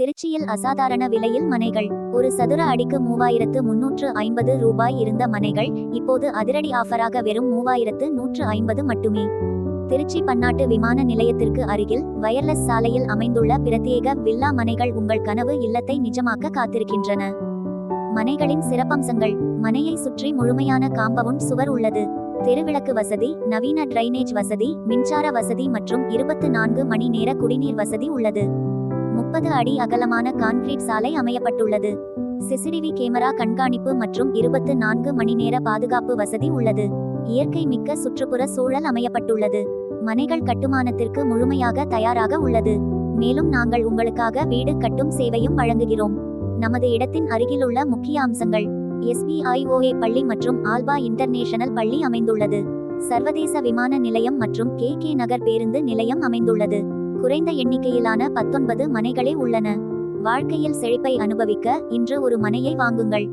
திருச்சியில் அசாதாரண விலையில் மனைகள். ஒரு சதுர அடிக்கு மூவாயிரத்து முன்னூற்று ஐம்பது ரூபாய் இருந்த மனைகள் இப்போது அதிரடி ஆஃபராக வெறும் மூவாயிரத்து நூற்று ஐம்பது மட்டுமே. திருச்சி பன்னாட்டு விமான நிலையத்திற்கு அருகில் வயர்லெஸ் சாலையில் அமைந்துள்ள பிரத்யேக வில்லா மனைகள் உங்கள் கனவு இல்லத்தை நிஜமாக்க காத்திருக்கின்றன. மனைகளின் சிறப்பம்சங்கள். மனையை சுற்றி முழுமையான காம்பவுண்ட் சுவர் உள்ளது. தெருவிளக்கு வசதி நவீன டிரைனேஜ் வசதி மின்சார வசதி மற்றும் இருபத்து நான்கு மணி நேர குடிநீர் வசதி உள்ளது. முப்பது அடி அகலமான கான்கிரீட் சாலை அமையப்பட்டுள்ளது. சிசிடிவி கேமரா கண்காணிப்பு மற்றும் இருபத்து நான்கு மணி நேர பாதுகாப்பு வசதி உள்ளது. இயற்கை மிக்க சுற்றுப்புற சூழல் அமையப்பட்டுள்ளது. மனைகள் கட்டுமானத்திற்கு முழுமையாக தயாராக உள்ளது. மேலும் நாங்கள் உங்களுக்காக வீடு கட்டும் சேவையும் வழங்குகிறோம். நமது இடத்தின் அருகிலுள்ள முக்கிய அம்சங்கள். எஸ்பிஐஓஏ பள்ளி மற்றும் ஆல்பா இன்டர்நேஷனல் பள்ளி அமைந்துள்ளது. சர்வதேச விமான நிலையம் மற்றும் கே கே நகர் பேருந்து நிலையம் அமைந்துள்ளது. குறைந்த எண்ணிக்கையிலான பத்தொன்பது மனைகளே உள்ளன. வாழ்க்கையில் செழிப்பை அனுபவிக்க இன்று ஒரு மனையை வாங்குங்கள்.